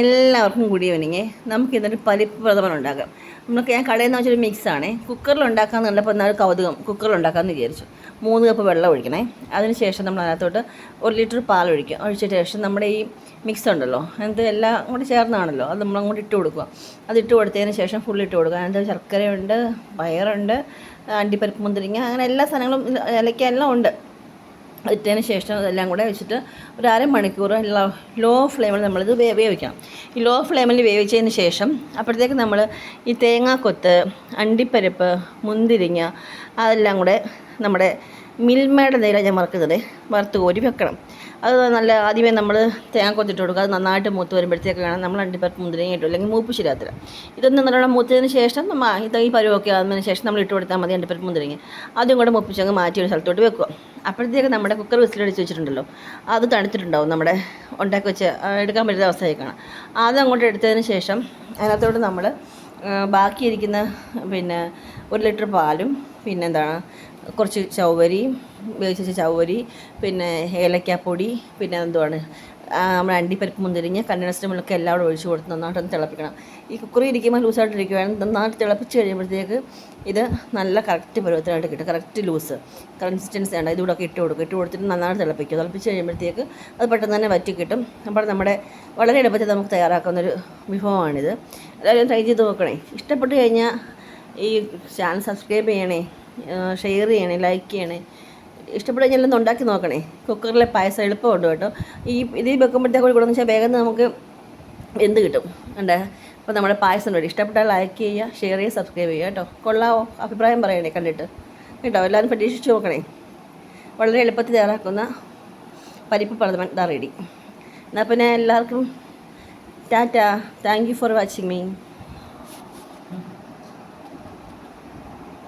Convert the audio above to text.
എല്ലാവർക്കും കൂടി ഈവനിങ് നമുക്ക് ഇതൊരു പരിപ്പ് പ്രഥമൻ ഉണ്ടാക്കാം നമുക്ക് ഞാൻ കടയിൽ നിന്ന് വെച്ചൊരു മിക്സാണ് കുക്കറിൽ ഉണ്ടാക്കാമെന്ന് കണ്ടപ്പോൾ എന്നാൽ കൗതുകം. കുക്കറിൽ ഉണ്ടാക്കാമെന്ന് വിചാരിച്ചു. മൂന്ന് കപ്പ് വെള്ളം ഒഴിക്കണേ. അതിനുശേഷം നമ്മൾ അതിനകത്തോട്ട് ഒരു ലിറ്റർ പാൽ ഒഴിക്കുക. ഒഴിച്ചിട്ട് ശേഷം നമ്മുടെ ഈ മിക്സ് ഉണ്ടല്ലോ അത് എല്ലാം കൂടി ചേർന്നാണല്ലോ അത് നമ്മൾ അങ്ങോട്ട് ഇട്ട് കൊടുക്കുക. അത് ഇട്ട് കൊടുത്തതിന് ശേഷം ഫുൾ ഇട്ട് കൊടുക്കുക. അതിനകത്ത് ശർക്കരയുണ്ട് പയറുണ്ട് അണ്ടിപ്പരിപ്പ് മുന്തിരിങ്ങ അങ്ങനെ എല്ലാ സാധനങ്ങളും ഇലയ്ക്ക ഉണ്ട്. ഇട്ടതിന് ശേഷം ഇതെല്ലാം കൂടെ വെച്ചിട്ട് ഒരു അരമണിക്കൂർ ലോ ലോ ഫ്ലെയിമിൽ നമ്മളിത് വേ വേവിക്കണം. ഈ ലോ ഫ്ലെയിമിൽ വേവിച്ചതിന് ശേഷം അപ്പോഴത്തേക്ക് നമ്മൾ ഈ തേങ്ങാക്കൊത്ത് അണ്ടിപ്പരിപ്പ് മുന്തിരിങ്ങ അതെല്ലാം കൂടെ നമ്മുടെ മിൽമയുടെ നേരെ ഞാൻ വറുക്കുന്നത് വറുത്ത് കോരി വെക്കണം. അത് നല്ല ആദ്യമേ നമ്മൾ തേങ്ങ തേങ്ങാക്കൊത്തിട്ട് കൊടുക്കുക. അത് നന്നായിട്ട് മൂത്ത് വരുമ്പോഴത്തേക്ക് വേണം നമ്മൾ അണ്ടിപ്പരിപ്പ് മുന്തിരിങ്ങ ഇട്ടു. അല്ലെങ്കിൽ മൂപ്പ് ശരിയാത്തില്ല ഇതൊന്ന് നല്ലോണം മൂത്തതിന് ശേഷം നമ്മൾ ഈ പരുവൊക്കെ ആകുന്നതിന് ശേഷം നമ്മൾ ഇട്ട് കൊടുത്താൽ മതി അണ്ടിപ്പരിപ്പ് മുന്തിരിങ്ങ. ആദ്യം കൂടെ മുപ്പിച്ചങ്ങ് മാറ്റി ഒരു സ്ഥലത്തോട്ട് വെക്കുക. അപ്പോഴത്തേക്ക് നമ്മുടെ കുക്കർ വിസിൽ വിസിലടിച്ച് വെച്ചിട്ടുണ്ടല്ലോ. അത് തണുത്തിട്ടുണ്ടാവും നമ്മുടെ ഉണ്ടാക്കി വെച്ച് എടുക്കാൻ പറ്റുന്ന അവസ്ഥയായി കാണാം അത് അങ്ങോട്ട് എടുത്തതിന് ശേഷം അതിനകത്തോട്ട് നമ്മൾ ബാക്കിയിരിക്കുന്ന പിന്നെ ഒരു ലിറ്റർ പാലും പിന്നെ എന്താണ് കുറച്ച് ചൗവരി വേവിച്ച ചൗവരി പിന്നെ ഏലക്കാപ്പൊടി പിന്നെ എന്തുവാണ് നമ്മൾ അണ്ടിപ്പരിപ്പ് മുന്തിരിഞ്ഞ് കണ്ടൻസ്ഡ് മിൽക്ക് എല്ലാം കൂടെ ഒഴിച്ച് കൊടുത്ത് നന്നായിട്ടൊന്ന് തിളപ്പിക്കണം. ഈ കുക്കറി ഇരിക്കുമ്പോൾ ലൂസായിട്ടിരിക്കുകയാണ് നന്നായിട്ട് തിളപ്പിച്ച് കഴിയുമ്പോഴത്തേക്ക് ഇത് നല്ല കറക്റ്റ് പരുവത്തിനായിട്ട് കിട്ടും. കറക്റ്റ് ലൂസ് കൺസിസ്റ്റൻസി ആണ്. ഇതുകൂടെ ഇട്ട് കൊടുക്കും. ഇട്ട് കൊടുത്തിട്ട് നന്നായിട്ട് തിളപ്പിക്കുക തിളപ്പിച്ച് കഴിയുമ്പോഴത്തേക്ക് അത് പെട്ടെന്ന് തന്നെ വറ്റി കിട്ടും. അപ്പോൾ നമ്മുടെ വളരെ എളുപ്പത്തിൽ നമുക്ക് തയ്യാറാക്കുന്ന ഒരു വിഭവമാണിത്. എല്ലാവരും ട്രൈ ചെയ്ത് നോക്കണേ. ഇഷ്ടപ്പെട്ട് കഴിഞ്ഞാൽ ഈ ചാനൽ സബ്സ്ക്രൈബ് ചെയ്യണേ ഷെയർ ചെയ്യണേ ലൈക്ക് ചെയ്യണേ. ഇഷ്ടപ്പെട്ട് ഒന്ന് ഉണ്ടാക്കി നോക്കണേ. കുക്കറിലെ പായസം എളുപ്പമുണ്ട് കേട്ടോ. ഈ ഇതിൽ വെക്കുമ്പോഴത്തേക്ക് കൂടി വെച്ചാൽ വേഗം നമുക്ക് എന്ത് കിട്ടും. കണ്ടേ? അപ്പോൾ നമ്മുടെ പായസം റെഡി ഇഷ്ടപ്പെട്ടാൽ ലൈക്ക് ചെയ്യുക ഷെയർ ചെയ്യുക സബ്സ്ക്രൈബ് ചെയ്യുക കേട്ടോ. കൊള്ളാവോ? അഭിപ്രായം പറയണേ കണ്ടിട്ട്. കേട്ടോ എല്ലാവരും പരീക്ഷിച്ച് നോക്കണേ. വളരെ എളുപ്പത്തിൽ തയ്യാറാക്കുന്ന പരിപ്പ് പ്രഥമൻ ഇതാ റെഡി എന്നാൽ പിന്നെ എല്ലാവർക്കും tata. Thank you for watching me